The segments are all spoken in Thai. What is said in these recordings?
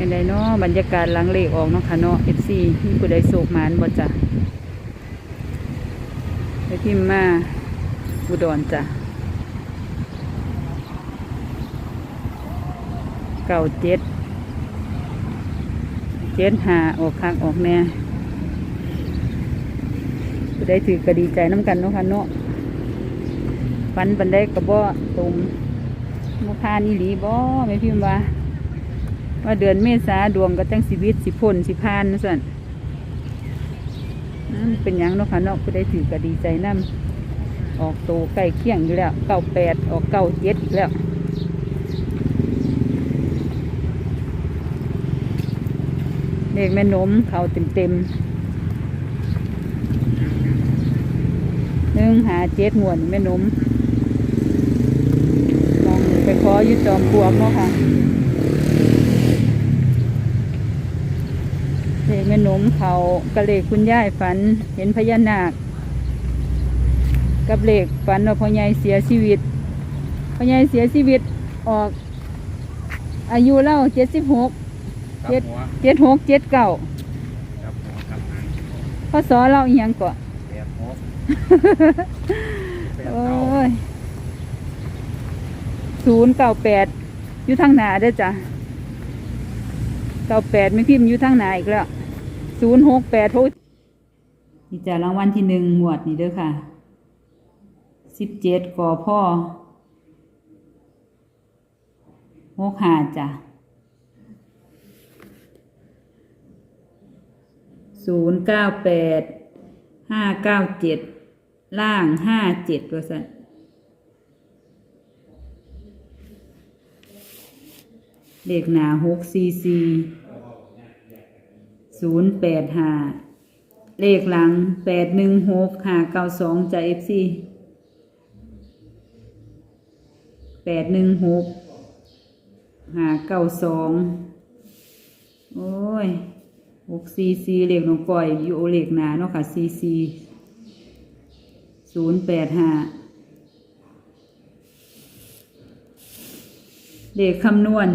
ยังไงเนาะบรรยากาศหลังเลขออกเนาะค่ะเนาะ FC มีผู้ใดโศกมานบ่จ้ะไปพิมพ์มาอุดรจ้ะเก่าเจ็ดเจ็ดหาออกคักออกแน่ผู้ใดถือกระดีใจน้ำกันเนาะค่ะเนาะฟันบันไดกระบ่ตรงมุพานอีหลีบ่ไม่พิมพ์ว่า ว่าเดือนเมษาดวงก็จังสิวิตสิพ้นสิพานนะสั่นนั่นเป็นยังเนาะค่ะเนาะผู้ใดถือก็ดีใจนํออกโตใกล้เคียงอยู่แล้วเก้าแปดออกเก้าเจ็ดอีกแล้วเลขแม่นมเขาเต็มเต็มหนึ่งหาเจ็ดหมวนแม่นมมองไปขออยึดจอมปลวกเนาะค่ะ เล ขแม่นมเขากระเลขคุณย่ายฝันเห็นพญานาค กับเลขฝันว่าพ่อใหญ่เสียชีวิตพ่อใหญ่เสียชีวิตออก อายุเล่าเจ็ดสิบหกครับเจ็ดหัวเจ็ดหกเจ็ดเก้าครับหัวครับหางพ่อสอเล่าอีหยังก่อนแปดหกแปดโอ้เก้ายศูนย์เก้าแปดอยู่ทางหนาเด้อจ้ะเก้าแปดไม่พิมพ์อยู่ทางหนาอีกแล้ว ศูนย์หกแปดหกนี่จะรางวัลที่หนึ่งหมวดนี่เด้อค่ะสิบเจ็ดกอพ่อหกหาจ้ะศูนย์เก้าแปดห้าเก้าเจ็ดล่างห้าเจ็ดตัวสันเลขหนาหกซีซี ศูนย์แปดห้าเลขหลังแปดหนึ่งหกห้าเก้าสองจะเอฟซีแปดหนึ่งหกห้าเก้าสองโอ้ยหกซีซีเลขน้องก้อยอยู่เลขหนาเนาะค่ะซีซีศูนย์แปดห้าเลขคำนวณ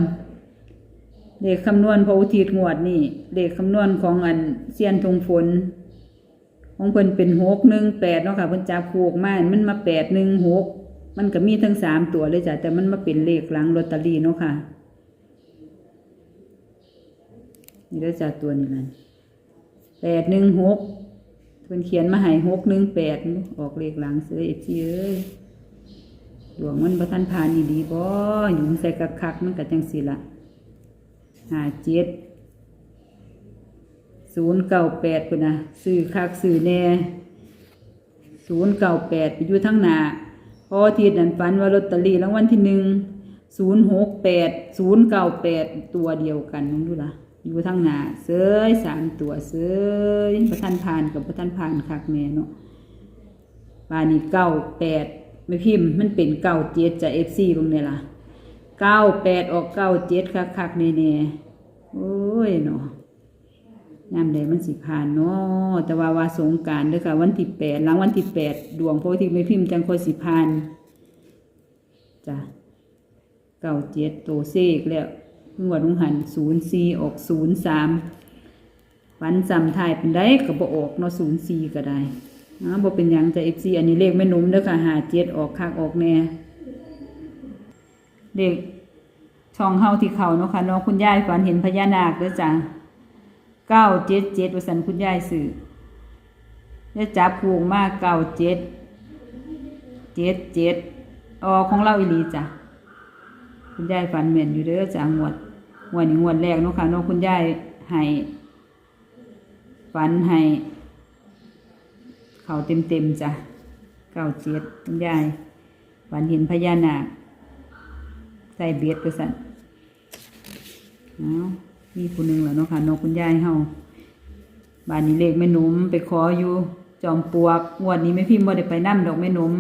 เลขคำนวณพระอุทิศงวดนี่เลขคำนวณของอันเซียนทงฝน ของเพิ่นเป็นหกหนึ่งแปดเนาะค่ะเพิ่นจับคูกมามันมาแปดหนึ่งหกมันก็มีทั้งสามตัวเลยจ้ะแต่มันมาเป็นเลขหลังลอตเตอรี่เนาะค่ะนี่ได้จ้ะตัวนี้นั่นแปดหนึ่งหกเพิ่นเขียนมาให้หกหนึ่งแปดออกเลขหลังเสือเอฟซีเอ้ยดวงมันบ่ทันผ่านีดีบ่หยุมใส่กักคักมันก็จังสิละ ห้าเจ็ดศูนย์เก้าแปดพุ่นะซื้อคักซื้อแน่ศูนย์เก้าแปดไปอยู่ทั้งหนาพอทีนั้นฝันว่าลอตเตอรี่รางวัลที่หนึ่งศูนย์หกแปดศูนย์เก้าแปดตัวเดียวกันนึงดูล่ะอยู่ทั้งหนาเสยสามตัวเสยประทันผ่านกับประทันผ่านคักแม่เนาะบานนี้เก้าแปดไม่พิมพ์มันเป็นเก้าเจ็ดจะเอฟซีตรงนี้ล่ะ เก้าแปดออกเก้าเจ็ดคักคักๆแน่แน่โอ้ยเนาะยามใดมันสิผ่านเนาะแต่ว่าว่าสงการเด้อค่ะ วันที่แปดหลังวันที่แปดดวงโพธิ์ที่ไม่พิมพ์จังค่อยสิผ่านจ้ะเก้าเจ็ดโตเซกแล้วงวดลุงหันศูนย์สี่ออกศูนย์สามวันจำทายเป็นได้ก็บ่ออกเนาะศูนย์สี่ก็ได้นะบ่เป็นยังจะเอฟซีอันนี้เลขไม่นุ่มเด้อค่ะหาเจ็ดออกคักออกแน่ เลขช่องเฮาที่เขาเนาะค่ะเนาะคุณยายฝันเห็นพญานาคเด้อจ้ะเก้าเจ็ดเจ็ดวสันคุณยายสื่อได้จับผูกมากเก้าเจ็ดเจ็ดเจ็ดออของเราอีหลีจ้ะคุณยายฝันเหม็นอยู่เด้อจ้ะงวดงวดนี้งวดแรกเนาะค่ะเนาะคุณยายให้ฝันให้เขาเต็มเต็มจ้ะเก้าเจ็ดคุณยายฝันเห็นพญานาค ส่เบียดกระสันเอามีผู้หนึ่งแล้วเนาะค่ะน้องคุณยายเฮาบ้านนี้เลขแม่หนุ่มไปขออยู่ จอมปลวกงวดนี้แม่พิมพ์บ่ได้ไปนํดอกแม่หนุ่ม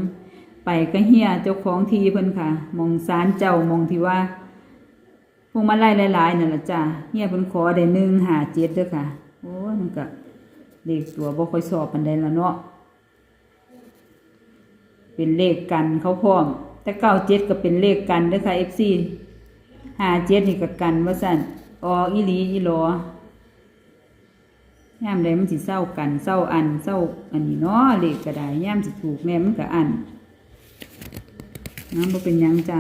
ไปก็เฮียเจ้าของทีเพิ่นค่ะ มองศาลเจ้ามองที่ว่าพวกมาไล่หลายๆนั่นละจ้าเฮียเพิ่นขอได้หนึ่งหาเจ็ดเด้อค่ะ โอ้มันก็เลขตัวบ่ค่อยสอบปานใดละเนาะเป็นเลขกันเขาพร้อม แต่เก้าเจ็ดก็เป็นเลขกันเด้อค่ะ FC หาเจ็ดนี่ก็กันว่าสั่นอออีหลีอีหลย่ามใดมันสิเศร้ากันเศร้าอันเศร้าอันนี้เนาะเลขก็ได้ย่ามสิถูกแม่มันก็อันน้ำบ่เป็นยังจ้ะ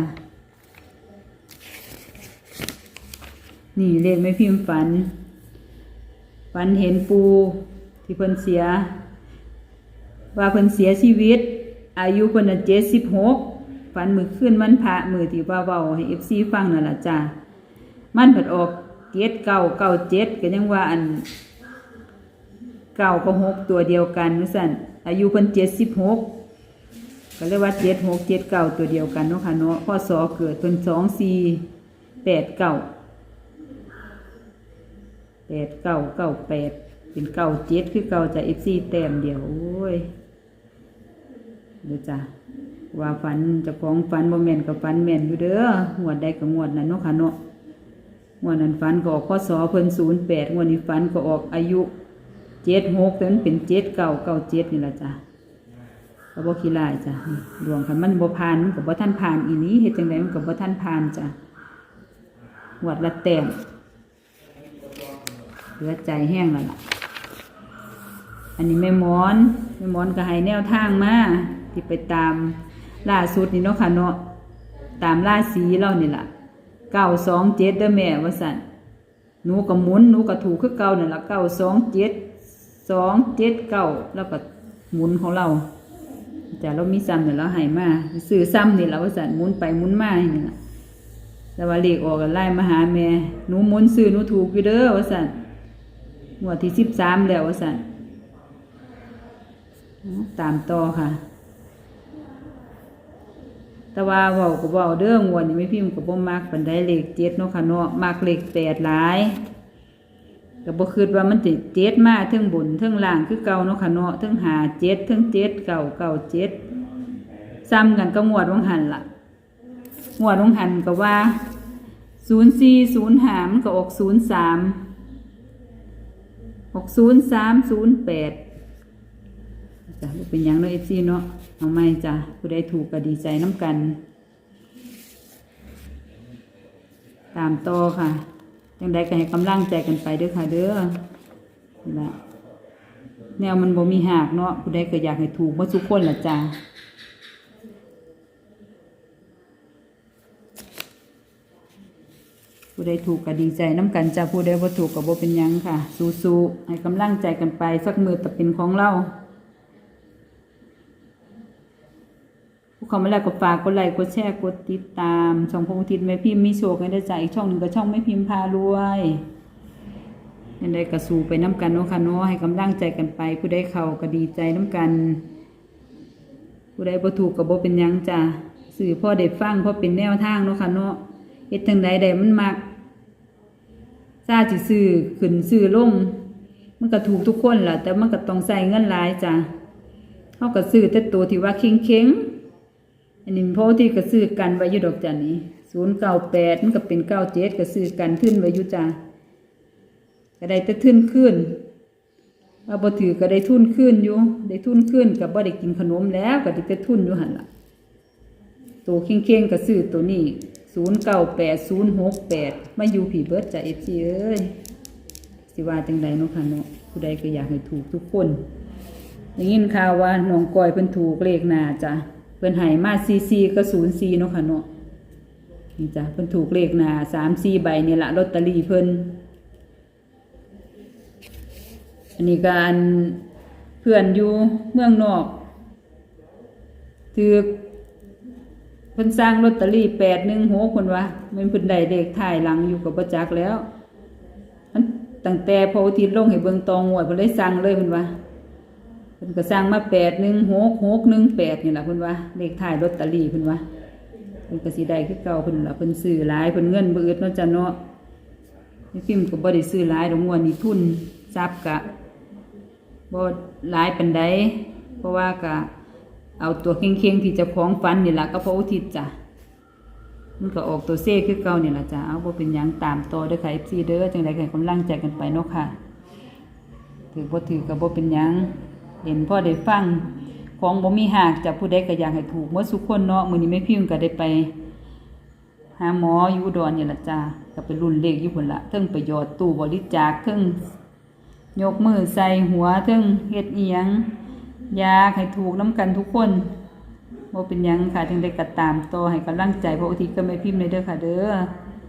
นี่เลขไม่พิมพ์ฝัน ฝันเห็นปูที่เพิ่นเสีย ว่าเพิ่นเสียชีวิต อายุเพิ่นเจ็ดสิบหก ฝันมือขึ้นมันพระมือที่ว่าเว้าให้เอฟซีฟังนั่นล่ะจ้ามันผิดออกเจ็ดเก้าเก้าเจ็ดก็ยังว่าอันเก้ากับหกตัวเดียวกันนู่สั่นอายุเพิ่นเจ็ดสิบหกก็เลยกว่าเจ็ดหกเจ็ดเก้าตัวเดียวกันเนาะค่ะเนาะพ่อสอเกิดเพิ่นสองสี่แปดเก้าแปดเก้าเก้าแปดเป็นเก้าเจ็ดคือเก้าจะเอฟซีแต้มเดียวโอ้ยเด้อจ้ะ ว่าฝันจะของฝันบ่แม่นกับฝันแม่นอยู่เด้องวดใดกับงวดนั้นเนาะค่ะเนาะงวดนั้นฝันก็ออกพศเพิ่น08งวดนี้ฝันก็ออกอายุ76แต่มันเป็น79 97นี่แหละจ้ะก็บ่ขี้ลายจ้ะดวงคันมันบ่ผ่านมันก็บ่ทันผ่านอีนี้เฮ็ดจังไดมันก็บ่ทันผ่านจ้ะงวดละแต้มเหลือใจแห้งแล้วล่ะอันนี้แม่มอนแม่มอนก็ให้แนวทางมาที่ไปตาม ล่าสุดนี่เนาะค่ะเนาะตามล่าสีเรานี่ล่ะเก้าสองเจ็ดเด้อแม่ว่าสันหนูก็หมุนหนูก็ถูกคือเก่านี่ล่ะเก้าสองเจ็ดสองเจ็ดเก้าแล้วก็หมุนของเราจ้ะเรามีซ้ำเนี่ยเราให้มาซื้อซ้ำนี่ล่ะว่าสันหมุนไปหมุนมาอย่างนี่ล่ะแต่ว่าเลขออกกันไล่มาหาแม่หนูหมุนซื้อหนูถูกอยู่เด้อว่าสั่นงวดที่สิบสามแล้วว่าสันตามต่อค่ะ แต่ว่าเว้าก็เว้าเด้องวดนี้ไม่พิมพ์ก็บ่มักปานใดเลขเจ็ดเนาะค่ะเนาะมักเลขแปดหลายก็บ่คิดว่ามันสิเจ็ดมาเทิงบนเทิงล่างคือเก่าเนาะค่ะเนาะเทิงหาเจ็ดเทิงเจ็ดเก่าเก่าเจ็ดซ้ำกันก็งวดวงหันล่ะงวดวงหันก็ว่าศูนย์สี่ศูนย์หามันก็ออกศูนย์สามออกศูนย์สามศูนย์แปดจ้ะเป็นยังเนาะเอฟซีเนาะ เอาไม่จ้ะผู้ใดถูกก็ดีใจน้ำกัน ตามโตค่ะจังใดก็ให้กำลังใจกันไปเด้อค่ะ เด้อนี่ละแนวมันบ่มีหักเนาะผู้ใดก็อยากให้ถูกหมาทุกคนล่ะจ้ะผู้ใดถูกก็ดีใจน้ำกันจ้ะผู้ใดบ่ถูกก็บ่เป็นยังค่ะ สู้ๆให้กำลังใจกันไป สักมือแต่เป็นของเรา ผู้เมาแล้วก็ฝากกดไลค์กดแชร์กดติดตามช่องพงทิศแม่พิมพ์มีโชคให้ได้ใจอีกช่องหนึ่งก็ช่องแม่พิมพ์พารวยยังได้กระสูไปน้ำกันเนาะค่ะเนาะให้กำลังใจกันไป ผู้ใดเข้าก็ดีใจน้ำกัน ผู้ใดบ่ถูกก็บ่เป็นยังจ้ะสื่อพ่อได้ฟังพราะเป็นแนวทางเนาะค่ะเนาะเฮ็ดจังใดใดมันมักซาสิซื้อขึ้นซื้อลงมันก็ถูกทุกคนล่ะแต่มันก็ต้องใส่เงินหลายจ้ะเฮาก็ซื้อแต่ตัวที่ว่าเค็งๆ อันนี้เพราะที่ก็ซื้อกันไว้อยู่ดอกจันนี้ศูนย์เก้าแปดมันก็เป็นเก้าเจ็ดก็ซื้อกันขึ้นไว้อยู่จ้าก็ได้แต่ทุนขึ้นว่าบ่ถือก็ได้ทุนขึ้นอยู่ ได้ทุนขึ้นกับบ่ได้กินขนมแล้วก็ได้แต่ทุนอยู่หันละตัวเข่งๆก็ซื้อตัวนี้ศูนย์เก้าแปดศูนย์หกแปดมาอยู่ผีเบิร์ดจ้ะเอฟซีเอ้ยสิว่าจังใดเนาะค่ะเนาะผู้ใดก็อยากให้ถูกทุกคนได้ยินข่าวว่าน้องก้อยเพิ่นถูกเลขหนาจ้ะ เพิ่นให้มาซีซีก็ศูนย์ซีเนาะค่ะเนาะนี่จ้ะเพิ่นถูกเลขหนาสามสี่ใบเนี่ยละลอตเตอรี่เพิ่นอันนี้ก็อันเพื่อนอยู่เมืองนอกถือเพิ่นสร้างลอตเตอรี่แปดหนึ่งหกคนว่ามันเพิ่นได้เลขท้ายหลังอยู่กับประจักษ์แล้วมันตั้งแต่พออุทิศลงให้เบิงตองงวดเพิ่นเลยสั่งเลยเพิ่นว่าเพิ่นก็สร้างมาแปดหนึ่งหกหกหนึ่งแปดนี่แหละเพิ่นว่าเลขท้ายลอตเตอรี่เพิ่นว่าเพิ่นก็สิได้คือเก่าเพิ่นล่ะเพิ่นซื้อหลายเพิ่นเงินบ่อึดเนาะจ้ะเนาะฟิล์มก็บ่ได้ซื้อหลายดอกงวดนี้ทุนทรัพย์กะบ่หลายปานใดเพราะว่าก็เอาตัวเค็งๆที่เจ้าของฝันนี่ล่ะก็พระอุทิศจ้ะมันก็ออกตัวเซ่คือเก่าเนี่ยล่ะจ้ะเอาบ่เป็นหยังตามต่อเด้อค่ะ FC เด้อจังได๋ก็ให้กำลังใจกันไปเนาะค่ะถือบ่ถือก็บ่เป็นหยัง เห็นพ่อได้ฟังของบ่มีหากจากผู้ใดก็อยากให้ถูกเมื่อสุกคนเนาะมื้อนี้แม่พิมพ์ก็ได้ไป หาหมออยู่อุดรนี่ล่ะจ้าก็ไปรุ่นเลขอยู่พุ่นละเทิงไปหยอดตู้บริจาคเทิงยกมือใส่หัวเทิงเฮ็ดอีหยังอยากให้ถูกน้ำกันทุกคนบ่เป็นหยังค่ะจึงได้กระตามต่อให้กำลังใจพระอุทิศก็ไม่พิมพ์เลยเด้อค่ะเด้อ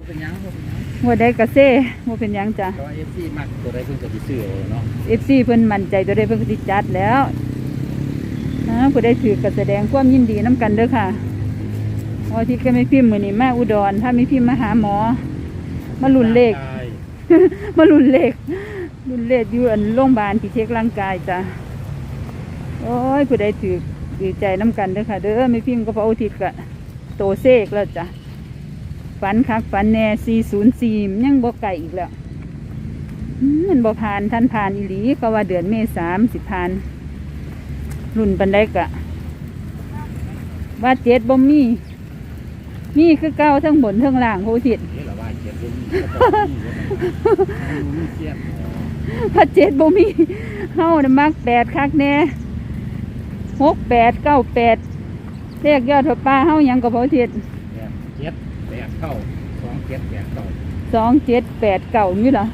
เป็นหยังบ่เป็นหยังบ่ได้กระเซ่บ่เป็นหยังจ้ะ แต่ว่าเอฟซีมักตัวใดเพิ่นก็สิซื้อเอาเนาะ FC เพิ่นมั่นใจตัวได้เพิ่นก็สิจัดแล้วนะผู้ใดถือก็แสดงความยินดีน้ำกันเด้อค่ะพระอุทิศก็ไม่พิมพ์มื้อนี้มาอุดร ถ้าไม่พิมพ์มาหาหมอ มาลุ้นเลขใช่มาลุ้นเลขลุ้นเลขอยู่อันโรงพยาบาลที่เช็คร่างกายจ้ะโอ้ยผู้ใดถือดีใจน้ำกันเด้อค่ะ เด้อไม่พิมพ์ก็พระอุทิศกะโตเซกแล้วจ้ะ ฝันคักฝันแน่404ยังบ่ไก่อีกแล้วมันบ่ผ่านท่านผ่านอีหลีก็ว่าเดือนเมษามสิผ่าน รุ่นปันไดกะ ว่าเจ็ดบ่มีมีคือเก้าทั้งบนทั้งล่างพระอุทิศนี่ล่ะว่าเจ็ดเพิ่นก็ต้องมีบ่มีเสียบพระเจ็ดบ่มีเฮานะมักแปดคักแน่หกแปดเก้าแปดเลขยอดพระป่าเฮายังกับพระอาทิตย์ แบบเจ็ดแปด เก้าสองเจ็ดแปดเก้าสองเจ็ดแปดเก้านี่เหรอ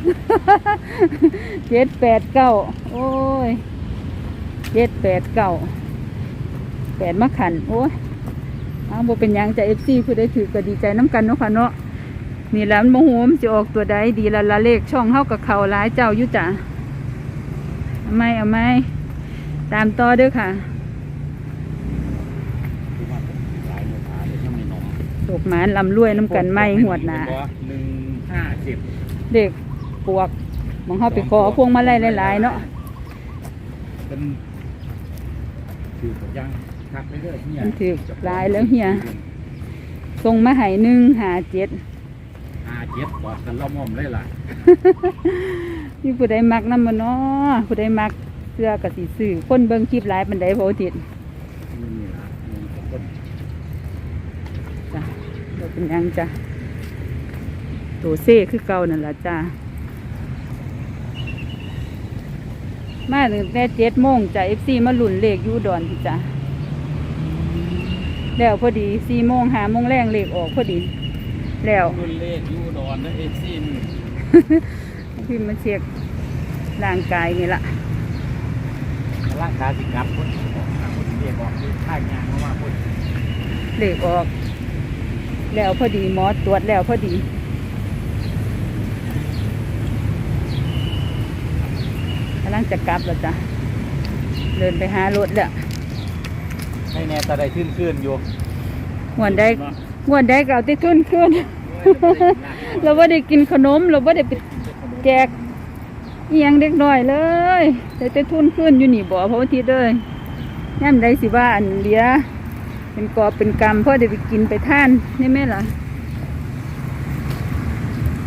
เจ็ดแปดเก้าโอ้ยเจ็ดแปดเก้าแปดมะขันโอ้ยอ้าวบ่เป็นยังจะเอฟซีผู้ใดถือก็ดีใจน้ำกันเนาะค่ะเนาะนี่แล้วมันโมโหมจะออกตัวใดดีละละเลขช่องเฮากับเขาหลายเจ้ายู่จ้ะเอาไหมเอาไหมตามต่อเด้อค่ะ คือว่าผมหลายเนื้อหาเลยยังไม่นม ต กหมานลำรวยน้ำกันไม่หวดหนาหนึ่งห้าสิบเด็กปวกมองเฮาไปขอพวงมาลัยหลายๆเนาะเป็นคือผมยังทักไปเรื่อยเนี่ยมันถือหลายแล้วเฮียส่งมาให้หนึ่งหาเจ็ดห้าเจ็ดบอกกันเล่ามอมเลยล่ะนี่ผู้ใดมักนำบ่เนาะผู้ใดมักเสื้อกับสีซื้อคนเบิ่งคลิปหลายปันใดพออาทิตย์ นี่ล่ะหนึ่งคน จ้ะบ่ เป็นหยังจ้ะโตเซ่คือเก่านั่นล่ะจ้ะมาตั้งแต่เจ็ดโมงจ้ะ FC มาลุ่นเลขอยู่อุดอนพี่จ้ะแล้วพอดีสี่โมงหาโมงแรงเลขออกพอดี แล้วรุ่นเลขยูดอนและเอซี่นี่พี่มาเช็คร่างกายนี่ละร่างกายสิกลับคนคนเรียกออกคือท่ายางเพราะว่าคนเลขออก แล้วพอดีหมอตรวจแล้วพอดี กำลังจะกลับแล้วจ้ะ เดินไปหารถแล้วให้แน่ตาได้ขึ้นขึ้นอยู่งวนได้งวนได้ก็เอาที่ทุนขึ้น เราว่าได้กินขนม เราว่าได้ไปแจกเอียงเด็กน้อยเลยได้แต่ทุนขึ้นอยู่นี่บ่เพราะว่าทีเลยย่ำได้สิว่าอันเหลีย เป็นกอบเป็นกรรมพ่อได้ไปกินไปท่านนี่ไหมล่ะ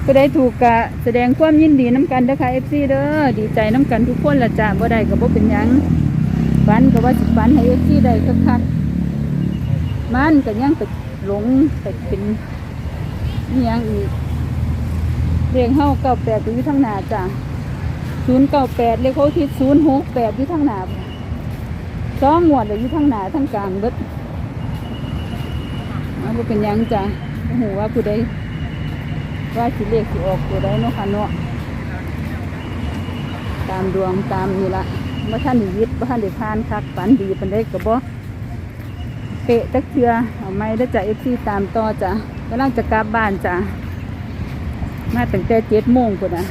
ก็ได้ถูกกะแสดงความยินดีน้ำกันเด้อค่ะเอฟซีเด้อดีใจน้ำกันทุกคนละจ้าบ่ได้ก็บ่เป็นยังฝันก็ว่าสิฝันให้เอฟซีได้คักๆมันก็ยังไปหลงไปเป็นนี่ยังอีกเรียงเฮาเก้าแปดอยู่ทั้งหนาจ้าศูนย์เก้าแปดเลขเขาทิศศูนย์หกแปดอยู่ทั้งหน้าสองหมวดอยู่ทั้งหนาทั้งกลางเบิด เอาเป็นยังจ้ะโอ้โหว่าผู้ใดว่าสิเลขสิออกตัวใดเนาะค่ะเนาะตามดวงตามนี่ละว่าท่านยึดว่าท่านได้ทานคักฝันดีปันได้ก็บ่เปะตักเทือเอาไม้ได้จ้ะเอฟซีตามต่อจ้ะกำลังจะกลับบ้านจ้ะมาตั้งแต่เจ็ดโมงพุ่นนะ